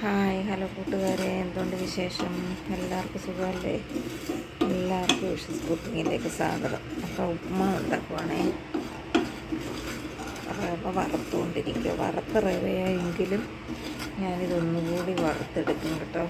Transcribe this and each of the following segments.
Hi hello കൂട്ടുകാരെ. എന്തുകൊണ്ട് വിശേഷം? എല്ലാവർക്കും സുഖമല്ലേ? എല്ലാവർക്കും വിഷസ് കുക്കിങ്ങിലേക്ക് സ്വാഗതം. അപ്പോൾ ഉപ്പുമ ഉണ്ടാക്കുവാണേ. റവ വറുത്തുകൊണ്ടിരിക്കുക വറുത്ത റവയായെങ്കിലും ഞാനിതൊന്നുകൂടി വറുത്തെടുക്കും കേട്ടോ.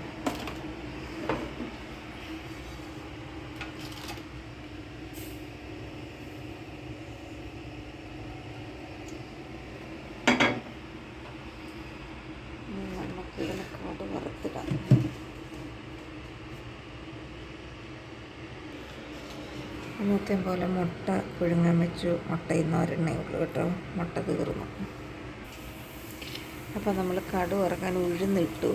അന്നത്തേം പോലെ മുട്ട പുഴുങ്ങാൻ വെച്ചു. മുട്ട ഇന്ന് ഒരെണ്ണേ ഉള്ളൂ കേട്ടോ. മുട്ട തീർന്നു. അപ്പോൾ നമ്മൾ കടു ഇറക്കാൻ ഉഴുന്നിട്ടു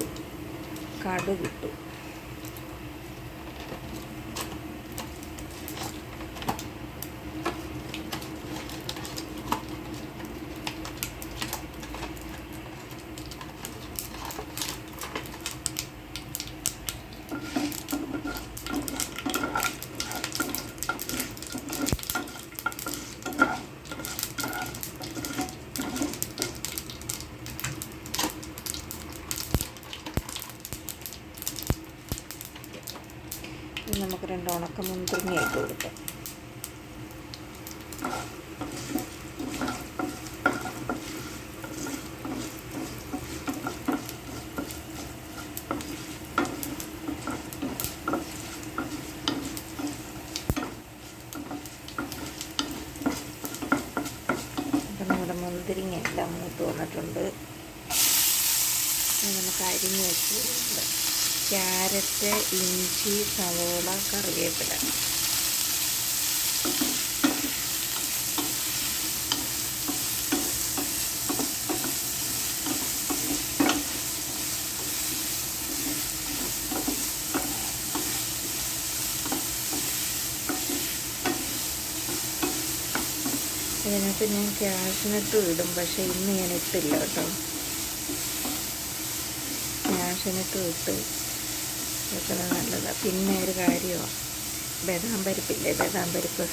കടു കിട്ടു ഇനി നമുക്ക് രണ്ട് മുന്തിരിങ്ങ ഇട്ട് കൊടുക്കാം നമ്മുടെ മുന്തിരിങ്ങ എല്ലാം മൂത്ത് വന്നിട്ടുണ്ട്. നമുക്ക് അരിഞ്ഞ് വെച്ചിട്ടുണ്ട് ക്യാരറ്റ് ഇഞ്ചി സവോള കറിവേപ്പില. ഇതിനകത്ത് ഞാൻ ക്യാഷിനിട്ട് ഇടും പക്ഷേ ഇന്ന് ഞാൻ ഇട്ടില്ല കേട്ടോ. ക്യാഷിനിട്ട് ഇട്ട് വെക്കുന്നത് നല്ലതാണ് പിന്നെ ഒരു കാര്യമാണ് ബദാം പരിപ്പില്ലേ? ബദാം പരിപ്പ്.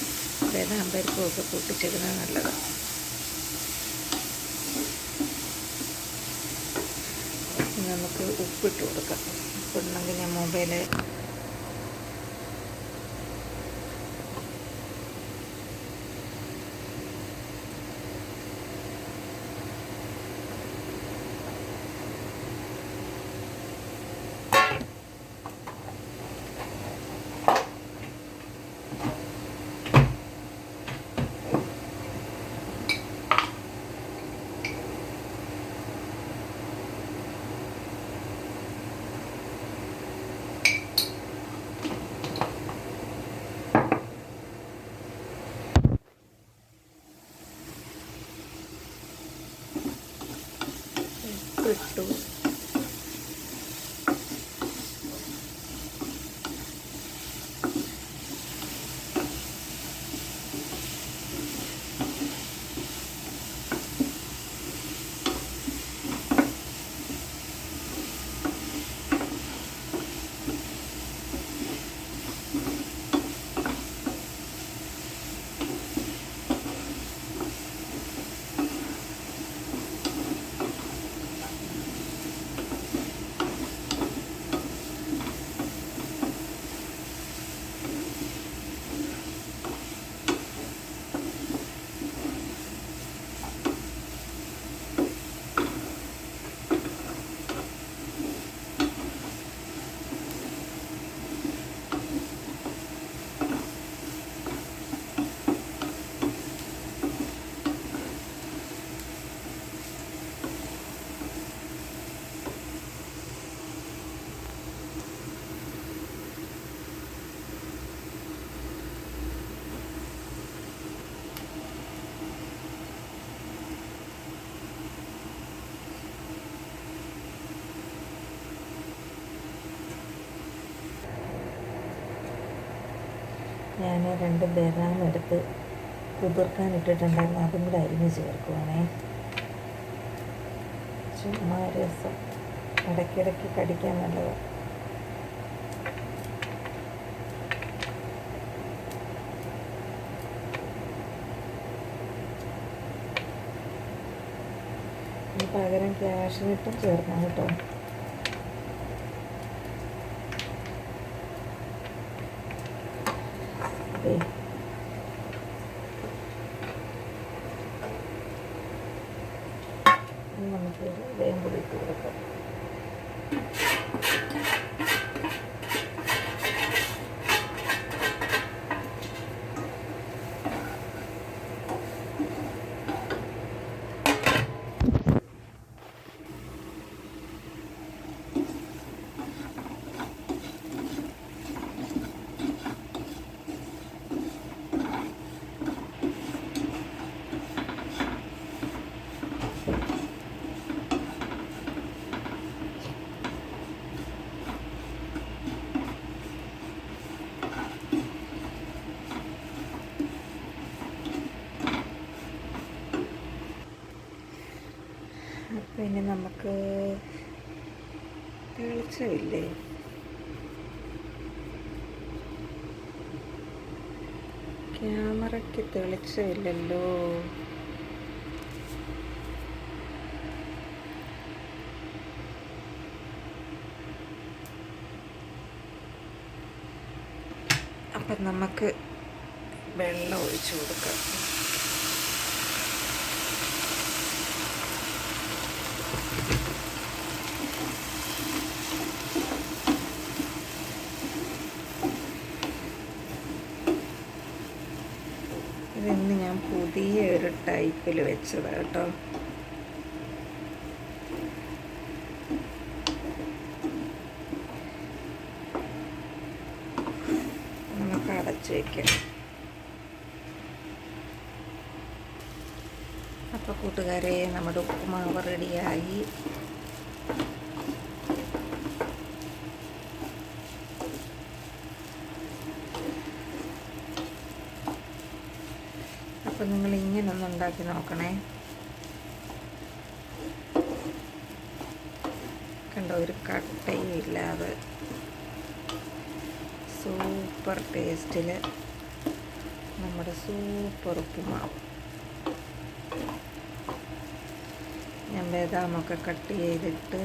ബദാം പരിപ്പും ഒക്കെ പൊട്ടിച്ചിടുന്നത് നല്ലതാണ് നമുക്ക് ഉപ്പിട്ട് കൊടുക്കാം. ഉപ്പിടണമെങ്കിൽ ഞാൻ മൊബൈൽ ഞാൻ രണ്ട് ബദാം എടുത്ത് കുതിർക്കാൻ ഇട്ടിട്ടുണ്ടായിരുന്നു. അതും കൂടെ അരിഞ്ഞ് ചേർക്കുവാണേ. ചുമ്മാ രസം. ഇടയ്ക്കിടയ്ക്ക് കടിക്കാൻ നല്ലത്. പകരം ക്യാഷിനിട്ടും ചേർക്കാം കേട്ടോ. Okay. ഇനി നമുക്ക് തെളിച്ചമില്ലേ ക്യാമറയ്ക്ക് തെളിച്ചമില്ലല്ലോ അപ്പം നമുക്ക് വെള്ളം ഒഴിച്ചു കൊടുക്കാം. ഇതിന്ന് ഞാൻ പുതിയ ഒരു ടൈപ്പിൽ വെച്ചതാണ് കേട്ടോ. നമുക്ക് അടച്ചു വയ്ക്കാം അപ്പോൾ കൂട്ടുകാരെ നമ്മുടെ ഉപ്പുമാവ് റെഡിയായി അപ്പം നിങ്ങൾ ഇങ്ങനെ ഒന്ന് ഉണ്ടാക്കി നോക്കണേ. കണ്ടോ ഒരു കട്ടയും ഇല്ലാതെ സൂപ്പർ ടേസ്റ്റിൽ നമ്മുടെ സൂപ്പർ ഉപ്പുമാവ്. ഞാൻ ബദാമൊക്കെ കട്ട് ചെയ്തിട്ട്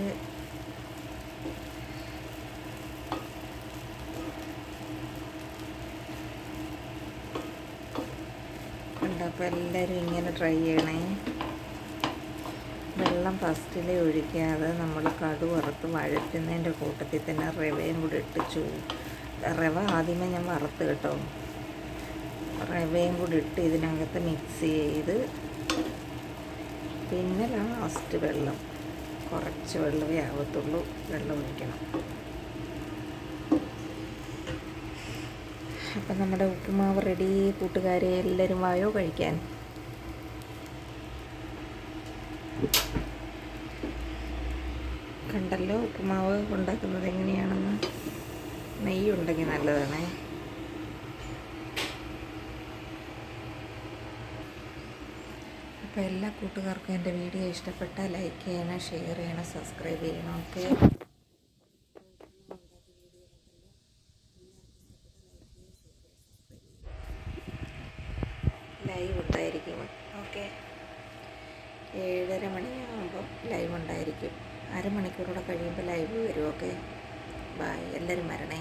കണ്ടോ അപ്പോൾ എല്ലാവരും ഇങ്ങനെ ട്രൈ ചെയ്യണേ. വെള്ളം ഫസ്റ്റിൽ ഒഴിക്കാതെ നമ്മൾ കടു വറുത്ത് വഴറ്റുന്നതിന്റെ കൂട്ടത്തിൽ തന്നെ റവയും കൂടി ഇട്ട് ചൂ റവ ആദ്യമേ ഞാൻ വറുത്ത് കേട്ടോ. റവയും കൂടി ഇട്ട് ഇതിനകത്ത് മിക്സ് ചെയ്ത് പിന്നെ ലാസ്റ്റ് വെള്ളം. കുറച്ച് വെള്ളമേ ആവത്തുള്ളൂ. വെള്ളം ഒഴിക്കണം. അപ്പം നമ്മുടെ ഉപ്പുമാവ് റെഡി കൂട്ടുകാരെ എല്ലാവരും വായോ കഴിക്കാൻ. കണ്ടല്ലോ ഉപ്പുമാവ് ഉണ്ടാക്കുന്നത് എങ്ങനെയാണെന്ന്. നെയ്യ് ഉണ്ടെങ്കിൽ നല്ലതാണേ. അപ്പോൾ എല്ലാ കൂട്ടുകാർക്കും എന്റെ വീഡിയോ ഇഷ്ടപ്പെട്ടാൽ ലൈക്ക് ചെയ്യണം ഷെയർ ചെയ്യണം സബ്സ്ക്രൈബ് ചെയ്യണം. ഓക്കെ ലൈവ് ഉണ്ടായിരിക്കും ഓക്കെ ഏഴര മണിയാകുമ്പോൾ ലൈവ് ഉണ്ടായിരിക്കും. അരമണിക്കൂറോടെ കഴിയുമ്പോൾ ലൈവ് വരും ഓക്കെ ബായ് എല്ലാവരും വരണേ.